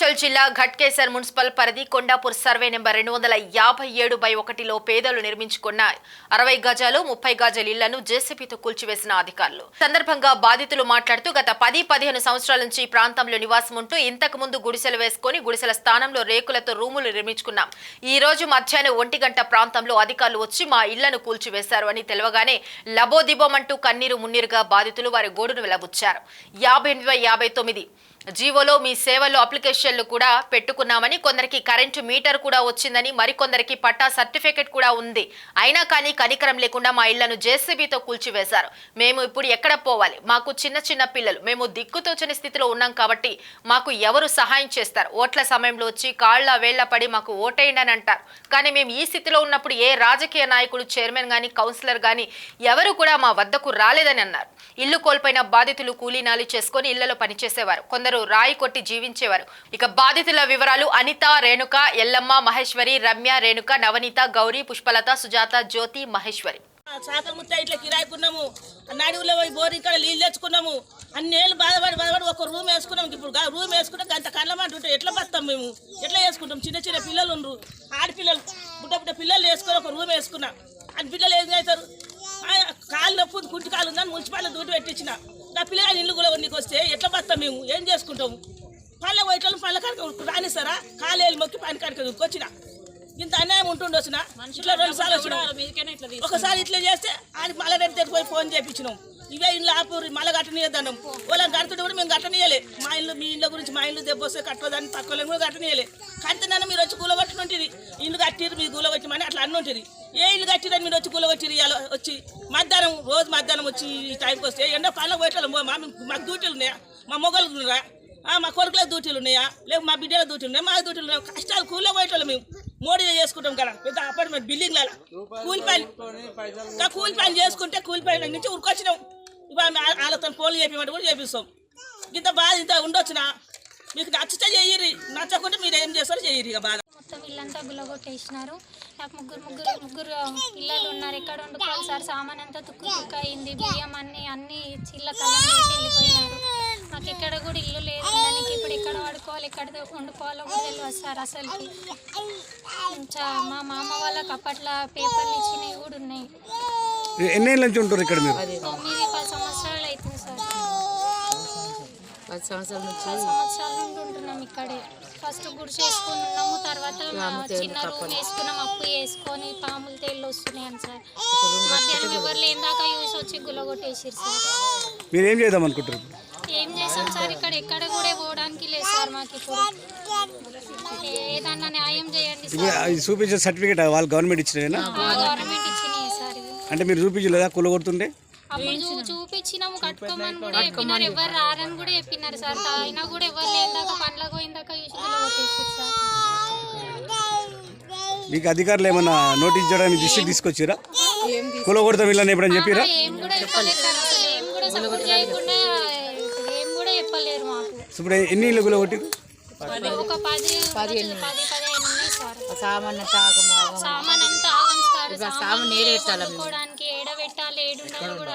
మేడ్చల్ జిల్లా ఘట్కేసర్ మున్సిపల్ పరిధి Kondapur survey number రెండు వందల యాభై ఏడు బై ఒకటిలో పేదలు నిర్మించుకున్న అరవై గజాలు ముప్పై గజాల ఇళ్ళను జేసీబీతో కూల్చివేసిన అధికారులు. సందర్భంగా బాధితులు మాట్లాడుతూ గత పది పదిహేను సంవత్సరాల నుంచి ఈ ప్రాంతంలో నివాసం ఉంటూ ఇంతకు ముందు గుడిసెలు వేసుకుని గుడిసెల స్థానంలో రేకులతో రూములు నిర్మించుకున్నాం. ఈ రోజు మధ్యాహ్నం ఒంటి గంట ప్రాంతంలో అధికారులు వచ్చి మా ఇళ్ళను కూల్చివేశారు అని తెలియగానే లబోదిబోమంటూ కన్నీరు మున్నీరుగా బాధితులు వారి గోడును వెలబుచ్చారు. యాభై ఎనిమిది యాభై తొమ్మిది జీవోలో మీ సేవల్లో అప్లికేషన్లు కూడా పెట్టుకున్నామని కొందరికి కరెంటు మీటర్ కూడా వచ్చిందని మరికొందరికి పట్టా సర్టిఫికెట్ కూడా ఉంది. అయినా కానీ కనికరం లేకుండా మా ఇళ్ళను జేసీబీతో కూల్చివేశారు. మేము ఇప్పుడు ఎక్కడ పోవాలి? మాకు చిన్న చిన్న పిల్లలు. మేము దిక్కుతోచని స్థితిలో ఉన్నాం కాబట్టి మాకు ఎవరు సహాయం చేస్తారు? ఓట్ల సమయంలో వచ్చి కాళ్ళ వేళ్ళ పడి మాకు ఓటేయండి అని అంటారు. కానీ మేము ఈ స్థితిలో ఉన్నప్పుడు ఏ రాజకీయ నాయకుడు చైర్మన్ కానీ కౌన్సిలర్ కానీ ఎవరు కూడా మా వద్దకు రాలేదని అన్నారు. ఇల్లు కోల్పోయిన బాధితులు కూలీనాలి చేసుకొని ఇళ్ళలో పనిచేసేవారు. కొందరు రాయి కొట్టి జీవించేవారు. ఇక బాధితుల వివరాలు అనిత రేణుక ఎల్లమ్మ మహేశ్వరి రమ్య రేణుక నవనీత గౌరీ పుష్పలత సుజాత జ్యోతి మహేశ్వరి. సాకల ముత్త ఇట్లా కిరాయికున్నాము. నడువులో పోయి బోర్ ఇక్కడ నీళ్ళు తెచ్చుకున్నాము. అన్ని ఏళ్ళు బాధపడి బాధపడి ఒక రూమ్ వేసుకున్నాం. ఇప్పుడు రూమ్ వేసుకుంటే గంట కళ్ళ ఉంటే ఎట్లా బతాం మేము? ఎట్లా వేసుకుంటాం? చిన్న చిన్న పిల్లలు ఉండరు. ఆడపిల్లలు బుడ్డ బుడ్డ పిల్లలు వేసుకొని ఒక రూమ్ వేసుకున్నాం. అని పిల్లలు ఏం చేస్తారు కాళ్ళు నొప్పి కుంటి కాలు ఉందని మున్సిపాలిటీ దూటి పెట్టించిన. నా పిల్లలు ఇల్లు కూడా నీకు వస్తే ఎట్లా బతాం మేము? ఏం చేసుకుంటాము పళ్ళ పోయేటోళ్ళు పళ్ళ కాడికి రానిస్తారా? కాలేలు మొక్కి పని కాడికి వచ్చిన. ఇంత అన్యాయం ఉంటుండొచ్చిన ఇట్లా రెండు సార్లు వచ్చిన. ఒకసారి ఇట్లా చేస్తే ఆడికి మళ్ళీ రేపు తెచ్చిపోయి ఫోన్ చేయించినాం ఇవే ఇల్లు ఆపు మళ్ళీ కట్టనీయద్దాం వాళ్ళని కడుతుంటే కూడా మేము కట్టనీయలే మా ఇల్లు మీ ఇల్లు గురించి మా ఇల్లు దెబ్బ వస్తే కట్టదని తక్కువ కూడా కట్టనీయలే కడితేనన్నా మీరు వచ్చి కూలగొట్టినట్టుంది ఇల్లు కట్టిరు మీరు కూలగొట్టమని అట్లా అన్ని ఉంటుంది ఏ ఇల్లు కట్టిరని మీరు వచ్చి కూలగొట్టిరు ఇవాళ వచ్చి మధ్యాహ్నం రోజు మధ్యాహ్నం వచ్చి ఈ టైంకి వస్తే ఎండ పనులకు పోయేటోళ్ళం. మా మాకు డ్యూటీలు ఉన్నాయా? మా మొగలు ఉన్నారా? మా కొడుకుల డ్యూటీలు ఉన్నాయా? లేవు మా బిడ్డల డ్యూటీలు ఉన్నాయా? మా డ్యూటీలు ఉన్నాయా కష్టాలు కూలే పోయేటోళ్ళం మేము. మోడీ చేసుకుంటాం కదా. పెద్ద అపార్ట్మెంట్ బిల్డింగ్ల కూలి పని. ఇంకా కూలి పని చేసుకుంటే కూలి పని నుంచి ఉరికొచ్చినాం. ఇవాళ వాళ్ళతో ఫోన్లు చేపించమంటే కూడా చేపిస్తాం. ఇంత బాధ ఇంత ఉండొచ్చునా? మీకు నచ్చితే చెయ్యరి నచ్చకుంటే మీరు ఏం చేస్తారో చెయ్యరు ఇక బాధ. మొత్తం ఇల్లంతా గుల్లగొట్టేసినారు. నాకు ముగ్గురు ముగ్గురు ముగ్గురు పిల్లలు ఉన్నారు ఎక్కడ వండుకోవాలి సార్? సామాన్ అంతా తుక్కు తుక్కు అయింది బియ్యం అన్ని అన్ని చిల్ల కళ్ళం వెళ్ళిపోయినారు మాకు ఎక్కడ కూడా ఇల్లు లేదు. దానికి ఇప్పుడు ఎక్కడ వాడుకోవాలి? ఎక్కడ వండుకోవాలో కూడా తెలియదు సార్ అసలుకి. మా మామ వాళ్ళకి అప్పట్లో పేపర్లు ఇచ్చినవి కూడా ఉన్నాయి. ఎన్నేళ్ళ నుంచి ఉంటారు ఇక్కడ మీరు? తొమ్మిది పది సంవత్సరాలు అవుతుంది సార్. పది సంవత్సరాల నుంచి. పది సంవత్సరాల నుండి ఉంటున్నాం ఇక్కడే. ఫస్ట్ గుడి చేసుకున్నాము తర్వాత మా చిన్న రూమ్ వేసుకున్నాం అప్పు వేసుకొని పాములు తేళ్ళు వస్తున్నాయని సార్ మధ్యాహ్నం ఎవరు లేని దాకా యూస్ వచ్చి గుల్లగొట్టేసారు సార్. మీరు ఏం చేద్దాం అనుకుంటారు ఏం చేసాం సార్ ఇక్కడ ఎక్కడ కూడా పోవడానికి లేదు సార్ మాకు ఇప్పుడు. ఏదన్నా న్యాయం చేయండి చూపించే సర్టిఫికేట్ వాళ్ళు గవర్నమెంట్ ఇచ్చినవేనా గవర్నమెంట్ ఇచ్చినాయి సార్ ఇది. అంటే మీరు చూపించలేదా కూలగొడుతుంటే అప్పుడు చూపించినాము కట్టుకోమని కూడా చెప్పినారు. ఎవరు రారని కూడా చెప్పినారు సార్. అయినా కూడా ఎవరు లేని దాకా పండ్లకు పోయిన దాకా యూస్ గుల్లగొట్టేసారు సార్. మీకు అధికారులు ఏమన్నా నోటీస్ చేయడానికి దృష్టికి తీసుకొచ్చిరా? కూలగొడతాం వీళ్ళని ఎప్పుడని చెప్పిరా? ఇప్పుడు ఏం కూడా చెప్పలేరు మాకు. ఇప్పుడు ఎన్ని ఇల్లు కూలగొట్టి ఒక పది పది సామాన్ సామాన్ అంతా సామాన్ ఏడ కూడా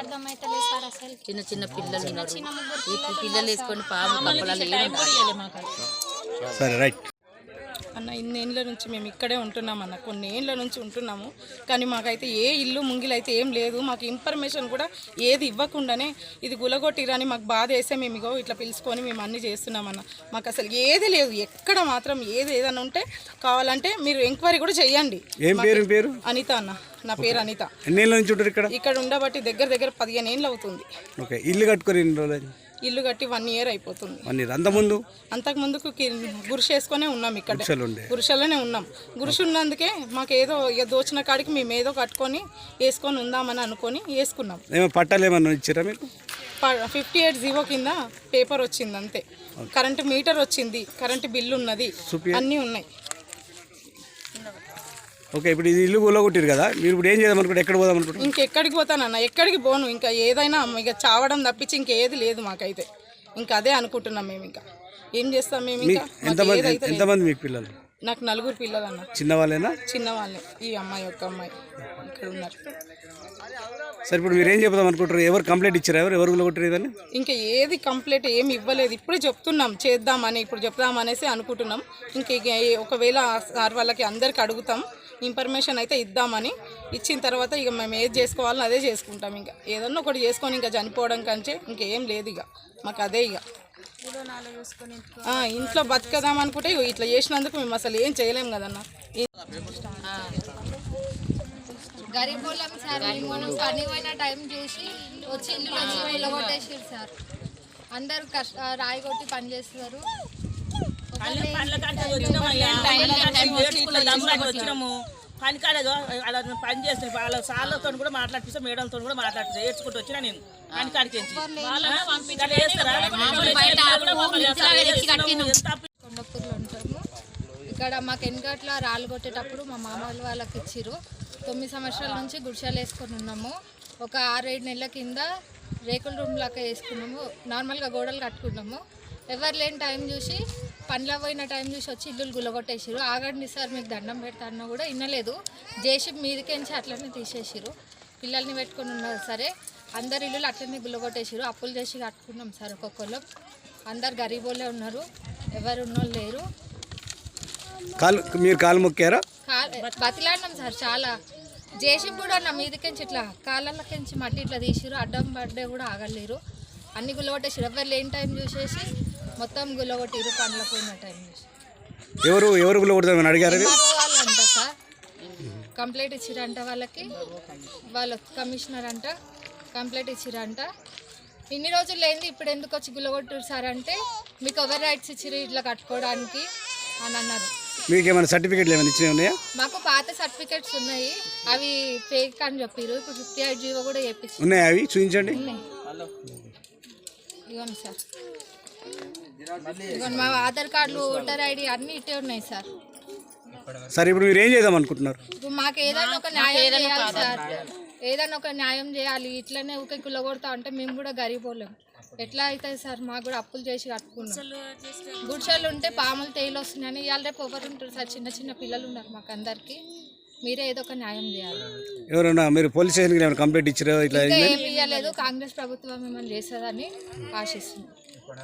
సార్ అసలు. చిన్న చిన్న పిల్లలు ఉన్నారు. పిల్లలు వేసుకొని పాము కప్పలాలు సరే రైట్. అన్న ఇన్నేళ్ళ నుంచి మేము ఇక్కడే ఉంటున్నాం అన్న కొన్ని ఏళ్ళ నుంచి ఉంటున్నాము. కానీ మాకైతే ఏ ఇల్లు ముంగిలైతే ఏం లేదు. మాకు ఇన్ఫర్మేషన్ కూడా ఏది ఇవ్వకుండానే ఇది గులగొట్టిరని మాకు బాధ వేస్తే మేము ఇగో ఇట్లా పిలుచుకొని మేము అన్ని చేస్తున్నామన్న మాకు అసలు ఏది లేదు. ఎక్కడ మాత్రం ఏది ఏదైనా ఉంటే కావాలంటే మీరు ఎంక్వైరీ కూడా చేయండి. ఏం పేరు అనిత అన్న. నా పేరు అనిత. ఎన్నేళ్ళ నుంచి ఉంటారు ఇక్కడ? ఇక్కడ ఉండబట్టి దగ్గర దగ్గర పదిహేను ఏళ్ళు అవుతుంది. ఓకే. ఇల్లు కట్టుకొని ఎన్ని రోజులు ఇల్లు కట్టి వన్ ఇయర్ అయిపోతుంది. వన్ ఇయర్ అంతకుముందు? అంతకు ముందుకు గురిషి వేసుకొనే ఉన్నాం ఇక్కడ. గురిషలోనే ఉన్నాం. గురిషి ఉన్నందుకే మాకు ఏదో ఇక దోచిన కాడికి మేము ఏదో కట్టుకొని వేసుకొని ఉందామని అనుకొని వేసుకున్నాం. ఏమో పట్టాలు ఏమన్నా ఇచ్చారా మీకు? ఫిఫ్టీ ఎయిట్ జీవో కింద పేపర్ వచ్చింది అంతే. కరెంటు మీటర్ వచ్చింది. కరెంటు బిల్లు ఉన్నది. అన్నీ ఉన్నాయి. ఓకే ఇప్పుడు ఇది ఇల్లు కూలగొట్టారు కదా మీరు ఇప్పుడు ఏం చేద్దాం అనుకుంటారు? ఎక్కడ పోదాం అనుకుంటారు? ఇంకెక్కడికి పోతానన్న ఎక్కడికి పోను ఇంకా ఏదైనా ఇక చావడం తప్పించి ఇంకేది లేదు మాకైతే. ఇంకా అదే అనుకుంటున్నాం మేము ఇంకా. ఏం చేస్తాం మేము ఇంకా? మాకు ఎంతమంది ఏదైతే లేదు. ఎంతమంది మీకు పిల్లలు? నాకు నలుగురు పిల్లలు అన్న చిన్నవాళ్ళేనా? చిన్న వాళ్ళే ఈ అమ్మాయి ఒక్క అమ్మాయి ఇక్కడ ఉన్నారు. సరే ఇప్పుడు మీరు ఏం చెప్దాం అనుకుంటారు? ఎవరు కంప్లైంట్ ఇచ్చారు? ఎవరు ఎవరు కొట్టారు ఇదని ఇంకా ఏది కంప్లీట్ ఏమి ఇవ్వలేదు. ఇప్పుడు చెప్తున్నాం చేద్దామని ఇప్పుడు చెప్దామనేసి అనుకుంటున్నాం. ఇంక ఇక ఏ- ఒకవేళ సార్ వాళ్ళకి అందరికి అడుగుతాం ఇన్ఫర్మేషన్ అయితే ఇద్దామని. ఇచ్చిన తర్వాత ఇక మేము ఏది చేసుకోవాలని అదే చేసుకుంటాం ఇంకా. ఏదన్నా ఒకటి చేసుకొని ఇంకా చనిపోవడం కంటే ఇంకేం లేదు ఇక. మాకు అదే ఇక. ఇంట్లో బతకదాం అనుకుంటే ఇగో ఇట్లా చేసినందుకు మేము అసలు ఏం చేయలేము కదన్నా. గరీబ్ వాళ్ళం సార్ మనం పని పోయిన టైం చూసి వచ్చి ఇల్లు సార్. అందరు కష్ట రాయి కొట్టి పని చేస్తున్నారు వచ్చినాము పని కాడ అలా పని చేస్తాను వాళ్ళ సార్లతో కూడా మాట్లాడిపిస్తాం మేడంతో కూడా మాట్లాడిపిస్తాం. ఏడ్చుకుంటూ వచ్చినా నేను పని కాడికి కొండపూర్లో ఉంటాము. ఇక్కడ మాకు వెనకట్ల రాళ్ళు కొట్టేటప్పుడు మా మామ వాళ్ళు వాళ్ళకి ఇచ్చిర్రు. తొమ్మిది సంవత్సరాల నుంచి గుడిసెలు వేసుకొని ఉన్నాము. ఒక ఆరేడు నెలల కింద రేకుల రూమ్ లాగా వేసుకున్నాము. నార్మల్గా గోడలు కట్టుకున్నాము. ఎవరు లేని టైం చూసి పనిలో పోయిన టైం చూసి వచ్చి ఇల్లులు గుల్లగొట్టేసిరు ఆగండి సార్ మీకు దండం పెడతా అన్నా కూడా వినలేదు జేసీబీ మీదకించి అట్లనే తీసేసిరు పిల్లల్ని పెట్టుకొని ఉన్నారు సరే. అందరు ఇల్లులు అట్లనే గుల్లగొట్టేసిరు అప్పులు చేసి కట్టుకున్నాం సార్ ఒక్కొక్కరు అందరు గరీబోళ్ళే ఉన్నారు. ఎవరు ఉన్నోళ్ళు లేరు. కాలు మీరు కాలు మొక్కారా? బతిలాడినాం సార్ చాలా. జేసీ కూడా నా మీదకించి ఇట్లా కాళ్ళకించి మట్టి ఇట్లా తీసిరు అడ్డం పడ్డే కూడా ఆగలేరు. అన్ని గుల్లగొట్టేసిరు ఎవరు లేని టైం చూసేసి మొత్తం గుల్లగొట్టిరు పండ్ల పోయిన టైం ఎవరు ఎవరు కూడా కొడతామని అడిగారు అది? ఎంఆర్ఓ వాళ్ళు అంట సార్. కంప్లైంట్ ఇచ్చిరంట వాళ్ళకి. వాళ్ళ కమిషనర్ అంట. కంప్లైంట్ ఇచ్చిరంట. ఇన్ని రోజులు లేని ఇప్పుడు ఎందుకు వచ్చి గుల్లగొట్టారు సార్ అంటే మీకు ఎవరు రైట్స్ ఇచ్చిరు ఇట్లా కట్టుకోవడానికి అని అన్నారు. మీకు ఏమైనా సర్టిఫికేట్లు ఏమైనా ఇచ్చినవి ఉన్నాయా? మాకు పాత సర్టిఫికెట్స్ ఉన్నాయి. అవి ఫేక్ అని చెప్పారు ఇప్పుడు ఫిఫ్టీ ఎయిట్ జీవో కూడా చేపించి ఉన్నాయా అవి? చూపించండి. ఇవ్వండి సార్. మా ఆధార్ కార్డులు ఓటర్ ఐడి అన్నీ ఇట్టే ఉన్నాయి సార్. సరే ఇప్పుడు మీరు ఏం చేద్దాం అనుకుంటున్నారు? ఇప్పుడు మాకు ఏదైనా ఒక న్యాయం చేయాలి సార్. ఏదైనా ఒక న్యాయం చేయాలి. ఇట్లనే ఊకే కుల్లగొడతా అంటే మేము కూడా గరీబోలేం ఎట్లా అవుతుంది సార్? మాకు కూడా అప్పులు చేసి కట్టుకున్నాం. గుడిసెలు ఉంటే పాములు తేలి వస్తున్నాయని ఇవాళ రేపు ఎవరు ఉంటారు సార్? చిన్న చిన్న పిల్లలు ఉన్నారు మాకు అందరికీ. మీరే ఏదో ఒక న్యాయం చేయాలి. ఎవరన్నా మీరు పోలీస్ స్టేషన్కి ఏమైనా కంప్లైంట్ ఇచ్చారా? ఇట్లా ఏమి ఇవ్వలేదు కాంగ్రెస్ ప్రభుత్వం మిమ్మల్ని చేస్తుందని ఆశిస్తుంది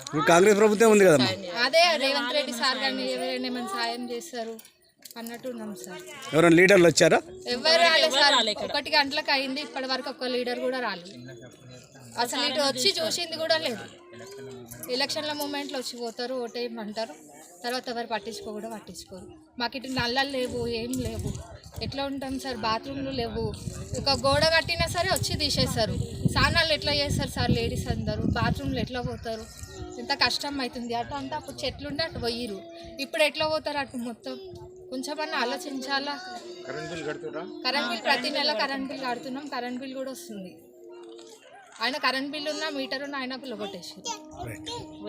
ఇప్పుడు కాంగ్రెస్ ప్రభుత్వం ఉంది కదమ్మా? అదే రేవంత్ రెడ్డి సార్ కానీ ఎవరైనా ఏమైనా సాయం చేస్తారు అన్నట్టు ఉన్నాం సార్. ఎవరైనా లీడర్లు వచ్చారా? ఎవరు రాలేదు సార్. ఒకటి గంటలకు అయింది ఇప్పటి వరకు ఒక్క లీడర్ కూడా రాలేదు అసలు ఇటు వచ్చి చూసింది కూడా లేదు. ఎలక్షన్ల మూమెంట్లో వచ్చి పోతారు ఓటేయమంటారు. తర్వాత ఎవరు పట్టించుకో కూడా పట్టించుకోరు. మాకు ఇటు నల్లలు లేవు ఏం లేవు. ఎట్లా ఉంటాం సార్? బాత్రూమ్లు లేవు. ఒక గోడ కట్టినా సరే వచ్చి తీసేస్తారు స్నానాలు ఎట్లా చేస్తారు సార్ లేడీస్ అందరూ? బాత్రూమ్లు ఎట్లా పోతారు? ఎంత కష్టం అవుతుంది అటు అంతా అప్పుడు చెట్లుంటే అటు పోయిరు ఇప్పుడు ఎట్లా పోతారు అటు మొత్తం? కొంచెమన్నా ఆలోచించాలా? కరెంట్ బిల్ ప్రతి నెల కరెంట్ బిల్ కడుతున్నాం కరెంట్ బిల్ కూడా వస్తుంది. ఆయన కరెంట్ బిల్ ఉన్న మీటర్ ఉన్న ఆయన కొట్టేసి రైట్